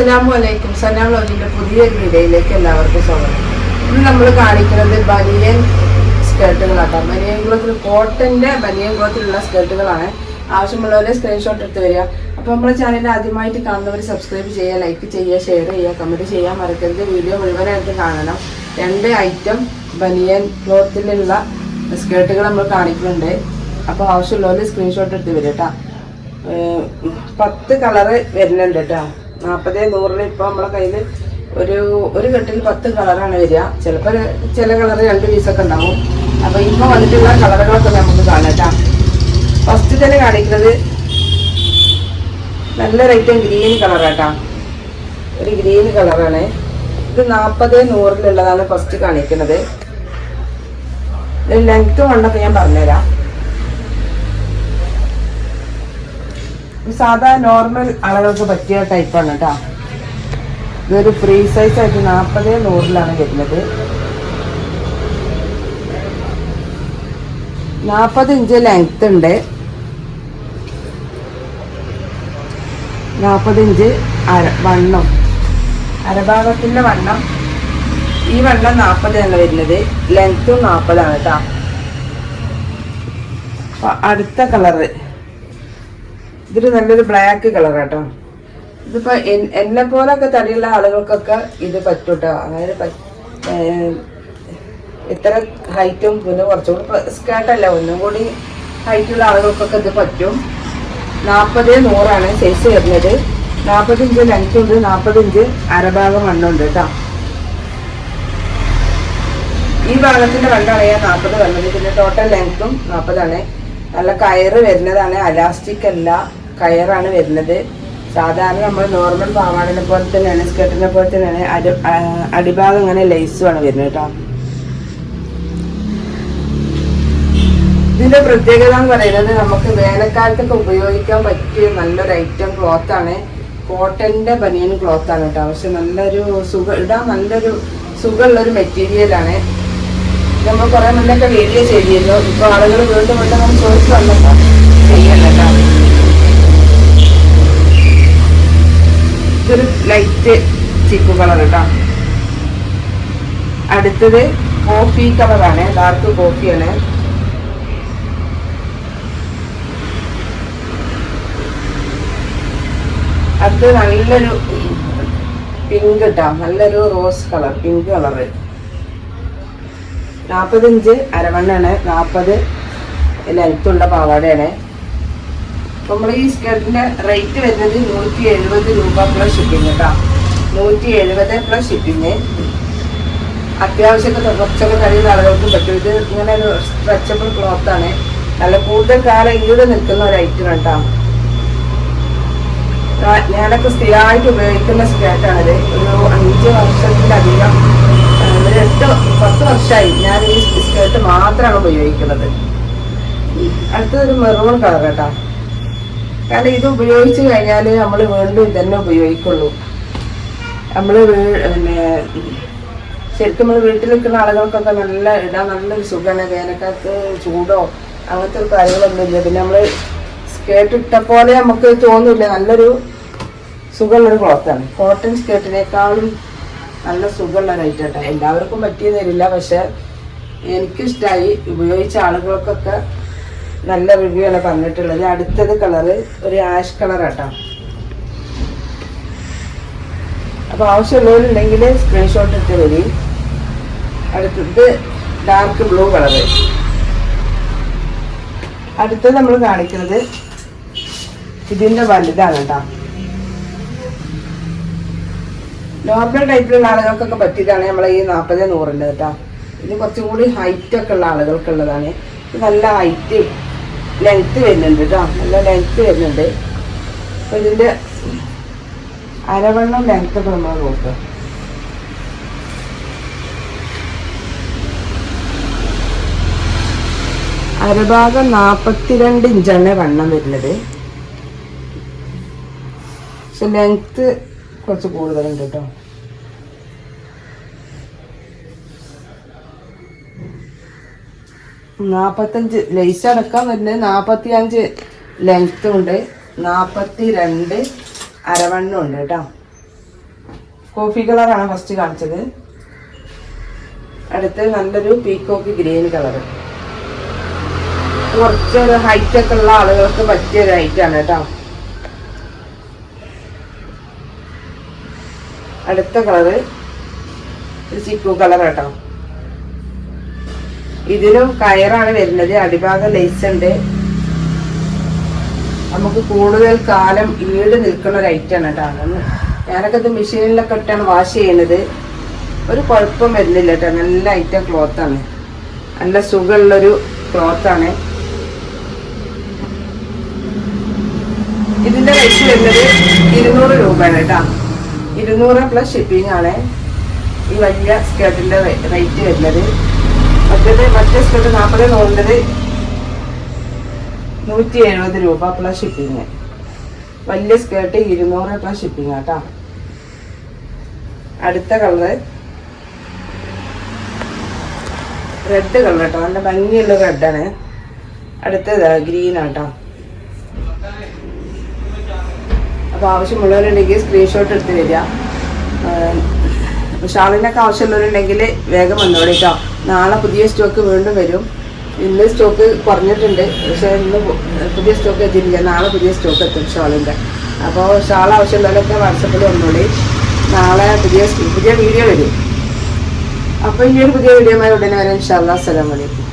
അസ്സലാമു അലൈക്കും സലാം ലോജിന്റെ പുതിയൊരു വീഡിയോയിലേക്ക് എല്ലാവർക്കും സ്വാഗതം. ഇന്ന് നമ്മൾ കാണിക്കുന്നത് ബനിയൻ സ്കേർട്ടുകളാട്ടോ. ബനിയൻ ക്ലോത്തിൽ കോട്ടന്റെ ബനിയൻ ക്ലോത്തിലുള്ള സ്കേർട്ടുകളാണ്. ആവശ്യമുള്ളവരെ സ്ക്രീൻഷോട്ട് എടുത്ത് വരിക. അപ്പോൾ നമ്മുടെ ചാനൽ ആദ്യമായിട്ട് കാണുന്നവർ സബ്സ്ക്രൈബ് ചെയ്യുക ലൈക്ക് ചെയ്യുക ഷെയർ ചെയ്യുക കമന്റ് ചെയ്യാൻ മറക്കരുത്. വീഡിയോ മുഴുവനായിട്ട് കാണണം. രണ്ട് ഐറ്റം ബനിയൻ ക്ലോത്തിലുള്ള സ്കേർട്ടുകൾ നമ്മൾ കാണിക്കുന്നുണ്ട്. അപ്പോൾ ആവശ്യമുള്ളവർ സ്ക്രീൻഷോട്ട് എടുത്ത് വരിക കേട്ടോ പത്ത് കളറ് വരുന്നുണ്ട് കേട്ടോ നാൽപ്പത് നൂറിൽ ഇപ്പോൾ നമ്മളെ കയ്യിൽ ഒരു ഒരു കെട്ടിൽ പത്ത് കളറാണ് വരിക. ചിലപ്പോൾ ചില കളർ രണ്ട് പീസൊക്കെ ഉണ്ടാവും. അപ്പോൾ ഇപ്പോൾ വന്നിട്ടുള്ള കളറുകളൊക്കെ നമുക്ക് കാണാം ഫസ്റ്റ് തന്നെ കാണിക്കുന്നത് നല്ല റേറ്റും ഗ്രീൻ കളറാട്ടാ ഒരു ഗ്രീൻ കളറാണ്. ഇത് നാൽപ്പത് നൂറിലുള്ളതാണ് ഫസ്റ്റ് കാണിക്കുന്നത്. ലെങ്ത്ത് കൊണ്ടൊക്കെ ഞാൻ പറഞ്ഞുതരാം. സാധാ നോർമൽ ആളുകൾക്ക് പറ്റിയ ടൈപ്പാണ് കേട്ടോ ഇതൊരു ഫ്രീ സൈസ് ആയിട്ട് നാൽപ്പത് നൂറിലാണ് വരുന്നത്. നാൽപ്പത് ഇഞ്ച് ലെങ്ത് ഉണ്ട്. നാൽപ്പത് ഇഞ്ച് അര വണ്ണം. അരഭാഗത്തിന്റെ വണ്ണം. ഈ വണ്ണം നാൽപ്പതാണ് വരുന്നത്. ലെങ്ത്തും നാൽപ്പതാണ് കേട്ടോ അടുത്ത കളറ് ഇതൊരു നല്ലൊരു ബ്ലാക്ക് കളർ കേട്ടോ ഇതിപ്പോ എന്നെ പോലൊക്കെ തടിയുള്ള ആളുകൾക്കൊക്കെ ഇത് പറ്റും അതായത് ഇത്ര ഹൈറ്റും പിന്നെ കുറച്ചുകൂടി സ്കേർട്ടല്ല ഒന്നും കൂടി ഹൈറ്റുള്ള ആളുകൾക്കൊക്കെ ഇത് പറ്റും. നാൽപ്പത് നൂറാണ് സൈസ് വരുന്നത്. നാൽപ്പത് ഇഞ്ച് ലെങ്ത് ഉണ്ട് നാൽപ്പത് ഇഞ്ച് അരഭാഗം വണ്ണുണ്ട് കേട്ടോ. ഈ ഭാഗത്തിന്റെ വണ്ണാണ് ഞാൻ നാൽപ്പത് വന്നത് പിന്നെ ടോട്ടൽ ലെങ്ത്തും നാൽപ്പതാണ് നല്ല കയറ് വരുന്നതാണ്. അലാസ്റ്റിക് അല്ല. കയറാണ് വരുന്നത്. സാധാരണ നമ്മൾ നോർമൽ പാവാടിനെ പോലെ തന്നെയാണ് സ്കേർട്ടിനെ പോലെ തന്നെയാണ് അടി അടിഭാഗം ഇങ്ങനെ ലേസുമാണ് വരുന്നത് കേട്ടോ. ഇതിന്റെ പ്രത്യേകത എന്ന് പറയുന്നത് നമുക്ക് വേനൽക്കാലത്തൊക്കെ ഉപയോഗിക്കാൻ പറ്റിയ നല്ലൊരു ഐറ്റം ക്ലോത്ത് ആണ്. കോട്ടന്റെ ബനിയൻ ക്ലോത്ത് ആണ് കേട്ടോ. പക്ഷെ നല്ലൊരു സുഖം ഇടാൻ നല്ലൊരു സുഖമുള്ളൊരു മെറ്റീരിയൽ ആണ്. നമ്മൾ കുറെ മുന്നൊക്കെ വീഡിയോ ചെയ്തിരുന്നു. ഇപ്പൊ ആളുകൾ വീണ്ടും വീണ്ടും നമ്മൾ ചോദിച്ചു വന്നപ്പോ ചെയ്യണ്ട കേട്ടോ ഇതൊരു ലൈറ്റ് ചിക്കു കളർ കേട്ടോ അടുത്തത് കോഫി കളറാണ് ഡാർക്ക് കോഫിയാണ് അത് നല്ലൊരു പിങ്ക് കേട്ടോ നല്ലൊരു റോസ് കളർ പിങ്ക് കളറ് നാൽപ്പത്തഞ്ച് അരവണ്ണാണ് നാൽപ്പത് ലെങ്ത്തുള്ള പാവാടയാണ്. നമ്മൾ ഈ സ്കേർട്ടിന്റെ റേറ്റ് വരുന്നത് നൂറ്റി എഴുപത് രൂപ പ്ലസ് ഷിപ്പിംഗ് കേട്ടോ നൂറ്റി എഴുപത് പ്ലസ് ഷിപ്പിംഗ് അത്യാവശ്യമൊക്കെ കുറച്ചൊക്കെ കഴിയുന്ന ആളുകൾക്ക് പറ്റും. ഇത് ഇങ്ങനെ ഒരു സ്ട്രെച്ചബിൾ ആണ്. നല്ല കൂടുതൽ കാലം ഈട് നിൽക്കുന്ന ഒരു ഐറ്റം കേട്ടോ ഞാനൊക്കെ സ്ഥിരമായിട്ട് ഉപയോഗിക്കുന്ന സ്കേർട്ടാണിത് ഒരു അഞ്ച് വർഷത്തിലധികം ഒരു എട്ട് പത്ത് വർഷമായി ഞാൻ ഈ സ്കേർട്ട് മാത്രമാണ് ഉപയോഗിക്കുന്നത്. അടുത്തതൊരു മെറൂൺ കളർ കേട്ടോ കാരണം ഇത് ഉപയോഗിച്ച് കഴിഞ്ഞാൽ നമ്മൾ വീണ്ടും ഇതന്നെ ഉപയോഗിക്കുള്ളൂ. നമ്മൾ പിന്നെ ശരിക്കും നമ്മൾ വീട്ടിൽ നിൽക്കുന്ന ആളുകൾക്കൊക്കെ നല്ല ഇടാൻ നല്ലൊരു സുഖമാണ് വേനൽക്കാലത്ത് ചൂടോ അങ്ങനത്തെ ഒരു കാര്യങ്ങളൊന്നും ഇല്ല. പിന്നെ നമ്മൾ സ്കേർട്ട് ഇട്ട പോലെ നമുക്ക് തോന്നില്ല. നല്ലൊരു സുഖമുള്ളൊരു ക്ലോത്താണ്. കോട്ടൺ സ്കേർട്ടിനേക്കാളും നല്ല സുഖമുള്ള റേറ്റ് എല്ലാവർക്കും പറ്റിയെന്ന് തരില്ല പക്ഷെ എനിക്കിഷ്ടമായി ഉപയോഗിച്ച ആളുകൾക്കൊക്കെ നല്ല റിവ്യൂ ആണ് പറഞ്ഞിട്ടുള്ളത്. അടുത്തത് കളറ് ഒരു ആഷ് കളർ ആട്ടോ. അപ്പോൾ ആവശ്യമുള്ളവരുണ്ടെങ്കിൽ സ്ക്രീൻഷോട്ട് ഇട്ട് വരി. അടുത്തത് ഡാർക്ക് ബ്ലൂ കളറ് അടുത്തത് നമ്മൾ കാണിക്കുന്നത് ഇതിന്റെ വലുതാണ് കേട്ടോ. നോർമൽ ടൈപ്പിലുള്ള ആളുകൾക്കൊക്കെ പറ്റിയതാണ് നമ്മളെ ഈ നാൽപ്പത് നൂറിന്റെ കേട്ടോ. ഇത് കുറച്ചും കൂടി ഹൈറ്റ് ഒക്കെ ഉള്ള ആളുകൾക്കുള്ളതാണ്. ഇത് നല്ല ഹൈറ്റ് ലെങ്ത്ത് വരുന്നുണ്ട് കേട്ടോ നല്ല ലെങ്ത്ത് വരുന്നുണ്ട്. അപ്പോൾ ഇതിന്റെ അരവണ്ണം ലെങ്ത്ത് ഒക്കെ നമ്മൾ നോക്കുക അരഭാഗം നാൽപ്പത്തിരണ്ട് ഇഞ്ചാണ് വണ്ണം വരുന്നത്. പക്ഷെ ലെങ്ത്ത് കുറച്ച് കൂടുതലുണ്ട് കേട്ടോ നാൽപ്പത്തഞ്ച് ലേസ് അടക്കാൻ വരുന്നത് നാൽപ്പത്തി അഞ്ച് ലെങ്ത്തും ഉണ്ട്. നാൽപ്പത്തി രണ്ട് അരവണ്ണം ഉണ്ട് കേട്ടോ. കോഫി കളറാണ് ഫസ്റ്റ് കാണിച്ചത്. അടുത്ത് നല്ലൊരു പീക്കോക്ക് ഗ്രീൻ കളർ കുറച്ചൊരു ഹൈറ്റ് ഒക്കെ ഉള്ള ആളുകൾക്ക് പറ്റിയ ഒരു ഹൈറ്റ് ആണ് കേട്ടോ. അടുത്ത കളറ് ഒരു ചിക്കു കളർ കേട്ടോ. ഇതിനും കയറാണ് വരുന്നത്. അടിഭാഗം ലേസ് ഉണ്ട് നമുക്ക് കൂടുതൽ കാലം ഈട് നിൽക്കുന്ന ഒരു ഐറ്റാണ് കേട്ടോ. ഞാനൊക്കെ ഇത് മെഷീനിലൊക്കെ ഇട്ടാണ് വാഷ് ചെയ്യുന്നത്. ഒരു കുഴപ്പം വരുന്നില്ല കേട്ടോ. നല്ല ഐറ്റം ക്ലോത്താണ് നല്ല സുഖമുള്ളൊരു ക്ലോത്താണ് ഇതിന്റെ റേറ്റ് വരുന്നത് ഇരുന്നൂറ് രൂപയാണ് കേട്ടോ. ഇരുന്നൂറ് പ്ലസ് ഷിപ്പിംഗ് ആണ്. ഈ വലിയ സ്കേർട്ടിന്റെ റേറ്റ് വരുന്നത്. മറ്റേത് മറ്റേ സ്കേർട്ട് നാൽപ്പത് നൂറിന്റെത് നൂറ്റി എഴുപത് രൂപ പ്ലസ് ഷിപ്പിങ് വലിയ സ്കേർട്ട് ഇരുന്നൂറ് പ്ലസ് ഷിപ്പിംഗ് കേട്ടോ അടുത്ത കളറ് റെഡ് കളർ കേട്ടോ നല്ല ഭംഗിയുള്ള റെഡാണ് അടുത്തത് ഗ്രീൻ ആട്ടോ. അപ്പോൾ ആവശ്യമുള്ളവരുണ്ടെങ്കിൽ സ്ക്രീൻഷോട്ട് എടുത്ത് വരിക. ഷാളിനൊക്കെ ആവശ്യമുള്ളവരുണ്ടെങ്കിൽ വേഗം വന്നോളിക്കാം നാളെ പുതിയ സ്റ്റോക്ക് വീണ്ടും വരും. ഇന്ന് സ്റ്റോക്ക് കുറഞ്ഞിട്ടുണ്ട്. പക്ഷെ ഇന്ന് പുതിയ സ്റ്റോക്ക് എത്തിയിട്ടില്ല. നാളെ പുതിയ സ്റ്റോക്ക് എത്തും ഷാളിന്റെ. അപ്പോൾ ഷാൾ ആവശ്യമുള്ളവരൊക്കെ വാട്സപ്പിൽ വന്നോളി. നാളെ പുതിയ പുതിയ വീഡിയോ വരും. അപ്പോൾ ഇനി ഒരു പുതിയ വീഡിയോ ഉടനെ വരാം. ഇൻഷാല്ലാ അസ്സലാമലൈക്കും